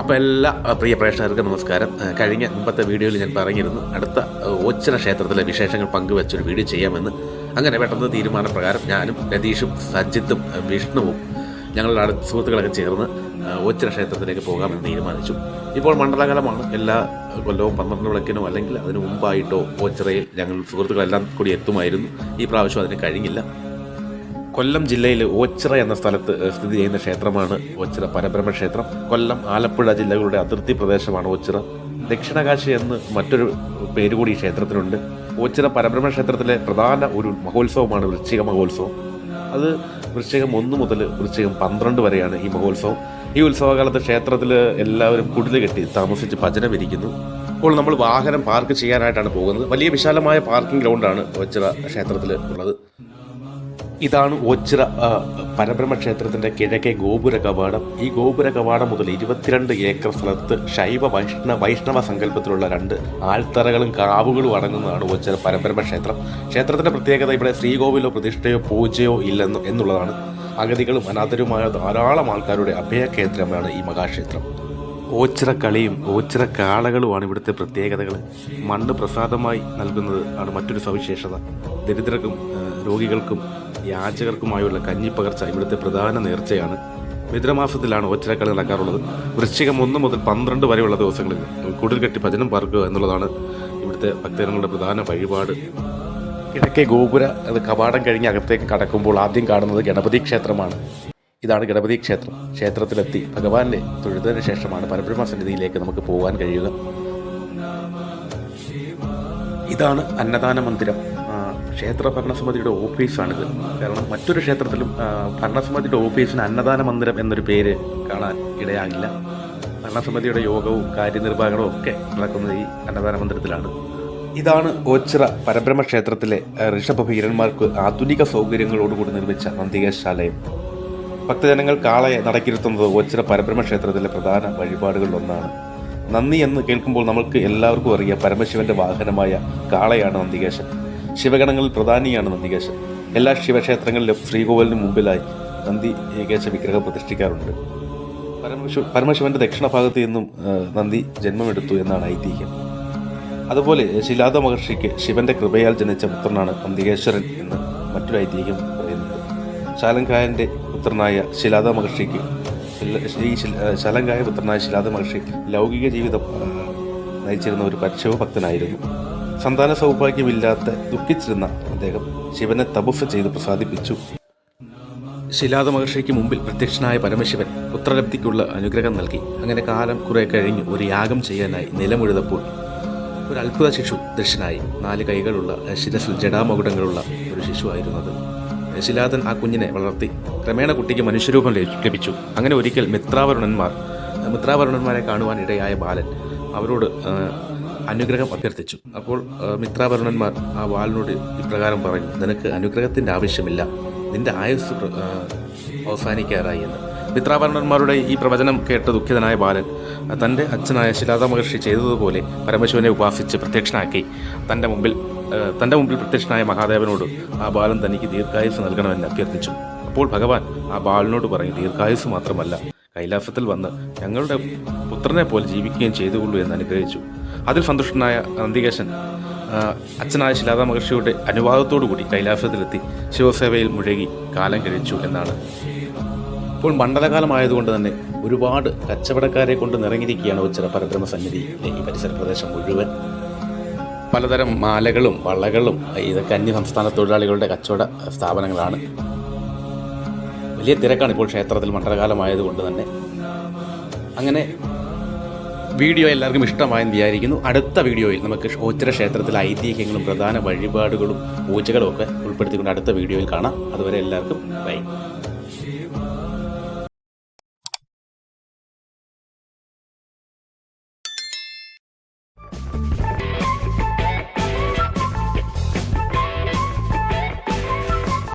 അപ്പോൾ എല്ലാ പ്രിയ പ്രേക്ഷകർക്കും നമസ്കാരം. കഴിഞ്ഞ മുമ്പത്തെ വീഡിയോയിൽ ഞാൻ പറഞ്ഞിരുന്നു അടുത്ത ഓച്ചന ക്ഷേത്രത്തിലെ വിശേഷങ്ങൾ പങ്കുവെച്ചൊരു വീഡിയോ ചെയ്യാമെന്ന്. അങ്ങനെ പെട്ടെന്ന് തീരുമാനപ്രകാരം ഞാനും രതീഷും സജിത്തും വിഷ്ണുവും ഞങ്ങളുടെ അടുത്ത സുഹൃത്തുക്കളൊക്കെ ചേർന്ന് ഓച്ചിറ ക്ഷേത്രത്തിലേക്ക് പോകാമെന്ന് തീരുമാനിച്ചു. ഇപ്പോൾ മണ്ഡലകാലമാണ്. എല്ലാ കൊല്ലവും പന്ത്രണ്ട് വിളക്കിനോ അല്ലെങ്കിൽ അതിന് മുമ്പായിട്ടോ ഓച്ചിറയിൽ ഞങ്ങൾ സുഹൃത്തുക്കളെല്ലാം കൂടി എത്തുമായിരുന്നു. ഈ പ്രാവശ്യം അതിന് കഴിഞ്ഞില്ല. കൊല്ലം ജില്ലയിൽ ഓച്ചിറ എന്ന സ്ഥലത്ത് സ്ഥിതി ചെയ്യുന്ന ക്ഷേത്രമാണ് ഓച്ചിറ. പരബ്രഹ്മ ക്ഷേത്രം. കൊല്ലം ആലപ്പുഴ ജില്ലകളുടെ അതിർത്തി പ്രദേശമാണ് ഓച്ചിറ. ദക്ഷിണകാശി എന്ന് മറ്റൊരു പേര് കൂടി ഈ ക്ഷേത്രത്തിനുണ്ട്. ഓച്ചിറ പരബ്രഹ്മ ക്ഷേത്രത്തിലെ പ്രധാന ഒരു മഹോത്സവമാണ് വൃശ്ചിക മഹോത്സവം. അത് വൃശ്ചികം ഒന്ന് മുതൽ വൃശ്ചികം പന്ത്രണ്ട് വരെയാണ് ഈ മഹോത്സവം. ഈ ഉത്സവകാലത്ത് ക്ഷേത്രത്തിൽ എല്ലാവരും കുടിൽ കെട്ടി താമസിച്ച് ഭജനം ഇരിക്കുന്നു. ഇപ്പോൾ നമ്മൾ വാഹനം പാർക്ക് ചെയ്യാനായിട്ടാണ് പോകുന്നത്. വലിയ വിശാലമായ പാർക്കിംഗ് ഗ്രൗണ്ടാണ് ഓച്ചിറ ക്ഷേത്രത്തിൽ ഉള്ളത്. ഇതാണ് ഓച്ചിറ പരബ്രഹ്മ ക്ഷേത്രത്തിന്റെ കിഴക്കേ ഗോപുര കവാടം ഈ ഗോപുര കവാടം മുതൽ ഇരുപത്തിരണ്ട് ഏക്കർ സ്ഥലത്ത് ശൈവ വൈഷ്ണവ വൈഷ്ണവ സങ്കല്പത്തിലുള്ള രണ്ട് ആൾത്തറകളും കാവുകളും അടങ്ങുന്നതാണ് ഓച്ചിറ പരബ്രഹ്മ ക്ഷേത്രം. ക്ഷേത്രത്തിന്റെ പ്രത്യേകത ഇവിടെ ശ്രീകോവിലോ പ്രതിഷ്ഠയോ പൂജയോ ഇല്ലെന്ന് എന്നുള്ളതാണ്. അഗതികളും അനാഥരുമായ ധാരാളം ആൾക്കാരുടെ അഭയകേന്ദ്രമാണ് ഈ മഹാക്ഷേത്രം. ഓച്ചിറ കളിയും ഓച്ചിറ കാളകളുമാണ് ഇവിടുത്തെ പ്രത്യേകതകൾ. മണ്ണ് പ്രസാദമായി നൽകുന്നത് ആണ് മറ്റൊരു സവിശേഷത. ദരിദ്രർക്കും രോഗികൾക്കും യാചകർക്കുമായുള്ള കഞ്ഞിപ്പകർച്ച ഇവിടുത്തെ പ്രധാന നേർച്ചയാണ്. മിത്രമാസത്തിലാണ് ഓച്ചിറക്കളി നടക്കാറുള്ളത്. വൃശ്ചികം ഒന്ന് മുതൽ പന്ത്രണ്ട് വരെയുള്ള ദിവസങ്ങളിൽ കുടിൽ കെട്ടി ഭജനം പാർക്കുക എന്നുള്ളതാണ് ഇവിടുത്തെ ഭക്തജനങ്ങളുടെ പ്രധാന വഴിപാട്. കിഴക്കേ ഗോപുര അത് കവാടം കഴിഞ്ഞ് അകത്തേക്ക് കടക്കുമ്പോൾ ആദ്യം കാണുന്നത് ഗണപതി ക്ഷേത്രമാണ്. ഇതാണ് ഗണപതി ക്ഷേത്രം. ക്ഷേത്രത്തിലെത്തി ഭഗവാന്റെ തൊഴുതതിനു ശേഷമാണ് പരബ്രഹ്മ സന്നിധിയിലേക്ക് നമുക്ക് പോകാൻ കഴിയുക. ഇതാണ് അന്നദാന മന്ദിരം. ക്ഷേത്ര ഭരണസമിതിയുടെ ഓഫീസാണിത്. കാരണം മറ്റൊരു ക്ഷേത്രത്തിലും ഭരണസമിതിയുടെ ഓഫീസിന് അന്നദാന മന്ദിരം എന്നൊരു പേര് കാണാൻ ഇടയാകില്ല. ഭരണസമിതിയുടെ യോഗവും കാര്യനിർവഹണവും ഒക്കെ നടക്കുന്നത് ഈ അന്നദാന മന്ദിരത്തിലാണ്. ഇതാണ് ഓച്ചിറ പരബ്രഹ്മ ക്ഷേത്രത്തിലെ ഋഷഭ ഭീരന്മാർക്ക് ആധുനിക സൗകര്യങ്ങളോടുകൂടി നിർമ്മിച്ച നന്ദികേശാലയം ഭക്തജനങ്ങൾ കാളയെ നടക്കിരുത്തുന്നത് ഓച്ചിറ പരബ്രഹ്മ ക്ഷേത്രത്തിലെ പ്രധാന വഴിപാടുകളിലൊന്നാണ്. നന്ദി എന്ന് കേൾക്കുമ്പോൾ നമ്മൾക്ക് എല്ലാവർക്കും അറിയാം പരമശിവന്റെ വാഹനമായ കാളയാണ് നന്ദികേശൻ. ശിവഗണങ്ങളിൽ പ്രധാനിയാണ് നന്ദികേശൻ. എല്ലാ ശിവക്ഷേത്രങ്ങളിലും ശ്രീകോവിലിന് മുമ്പിലായി നന്ദി ഏകേശ വിഗ്രഹം പ്രതിഷ്ഠിക്കാറുണ്ട്. പരമശിവ പരമശിവന്റെ ദക്ഷിണ ഭാഗത്ത് നിന്നും നന്ദി ജന്മമെടുത്തു എന്നാണ് ഐതിഹ്യം. അതുപോലെ ശിലാദ മഹർഷിക്ക് ശിവന്റെ കൃപയാൽ ജനിച്ച പുത്രനാണ് നന്ദികേശ്വരൻ എന്ന് മറ്റൊരു ഐതിഹ്യം പറയുന്നത് ശാലങ്കായന്റെ പുത്രനായ ശിലാദ മഹർഷിക്ക് ഈ ശില- ശാലങ്കായ പുത്രനായ ശിലാദ മഹർഷി ലൗകിക ജീവിതം നയിച്ചിരുന്ന ഒരു ശിവഭക്തനായിരുന്നു സന്താന സൗഭാഗ്യമില്ലാത്ത ദുഃഖിച്ചിരുന്ന അദ്ദേഹം ശിവനെ തപസ് ചെയ്ത് പ്രസാദിപ്പിച്ചു. ശിലാദ മഹർഷിക്ക് മുമ്പിൽ പ്രത്യക്ഷനായ പരമശിവൻ പുത്രലബ്ധിക്കുള്ള അനുഗ്രഹം നൽകി. അങ്ങനെ കാലം കുറെ കഴിഞ്ഞ് ഒരു യാഗം ചെയ്യാനായി നിലമുഴുതപ്പോൾ ഒരു അത്ഭുത ശിശു ദൃശ്യനായി. നാല് കൈകളുള്ള ശിരസിൽ ജടാമകുടങ്ങളുള്ള ഒരു ശിശുവായിരുന്നത്. ശിലാദൻ ആ കുഞ്ഞിനെ വളർത്തി ക്രമേണ കുട്ടിക്ക് മനുഷ്യരൂപം ലഭി- ലഭിച്ചു. അങ്ങനെ ഒരിക്കൽ മിത്രാവരുണന്മാർ മിത്രാവരുണന്മാരെ കാണുവാനിടയായ ബാലൻ അവരോട് അനുഗ്രഹം അഭ്യർത്ഥിച്ചു. അപ്പോൾ മിത്രാഭരണന്മാർ ആ വാളിനോട് ഇപ്രകാരം പറഞ്ഞു നിനക്ക് അനുഗ്രഹത്തിന്റെ ആവശ്യമില്ല. നിന്റെ ആയുസ് അവസാനിക്കാറായി എന്ന്. മിത്രാഭരണന്മാരുടെ ഈ പ്രവചനം കേട്ട ദുഃഖിതനായ ബാലൻ തന്റെ അച്ഛനായ ശിലാദ മഹർഷി ചെയ്തതുപോലെ പരമശിവനെ ഉപാസിച്ച് പ്രത്യക്ഷനാക്കി. തന്റെ മുമ്പിൽ തന്റെ മുമ്പിൽ പ്രത്യക്ഷനായ മഹാദേവനോട് ആ ബാലൻ തനിക്ക് ദീർഘായുസ് നൽകണമെന്ന് അഭ്യർത്ഥിച്ചു. അപ്പോൾ ഭഗവാൻ ആ ബാലനോട് പറഞ്ഞു ദീർഘായുസ് മാത്രമല്ല കൈലാസത്തിൽ വന്ന് ഞങ്ങളുടെ പുത്രനെ പോലെ ജീവിക്കുകയും ചെയ്തുകൊള്ളൂ എന്ന് അനുഗ്രഹിച്ചു. അതിൽ സന്തുഷ്ടനായ നന്ദികേശൻ അച്ഛനായ ശിലാദ മഹർഷിയുടെ അനുവാദത്തോടുകൂടി കൈലാസത്തിലെത്തി ശിവസേവയിൽ മുഴുകി കാലം കഴിച്ചു എന്നാണ്. ഇപ്പോൾ മണ്ഡലകാലമായതുകൊണ്ട് തന്നെ ഒരുപാട് കച്ചവടക്കാരെ കൊണ്ട് നിറഞ്ഞിരിക്കുകയാണ് ഉച്ചര പരബ്രഹ്മ സന്നിധിയിലെ ഈ പരിസര പ്രദേശം മുഴുവൻ പലതരം മാലകളും വളകളും ഇതൊക്കെ അന്യ സംസ്ഥാന തൊഴിലാളികളുടെ കച്ചവട സ്ഥാപനങ്ങളാണ്. വലിയ തിരക്കാണ് ഇപ്പോൾ ക്ഷേത്രത്തിൽ മണ്ഡലകാലമായതുകൊണ്ട് തന്നെ. അങ്ങനെ വീഡിയോ എല്ലാവർക്കും ഇഷ്ടമായെന്ന് വിചാരിക്കുന്നു. അടുത്ത വീഡിയോയിൽ നമുക്ക് ഓച്ചിറ ക്ഷേത്രത്തിലെ ഐതിഹ്യങ്ങളും പ്രധാന വഴിപാടുകളും പൂജകളും ഒക്കെ ഉൾപ്പെടുത്തിക്കൊണ്ട് അടുത്ത വീഡിയോയിൽ കാണാം. അതുവരെ എല്ലാവർക്കും ബൈ.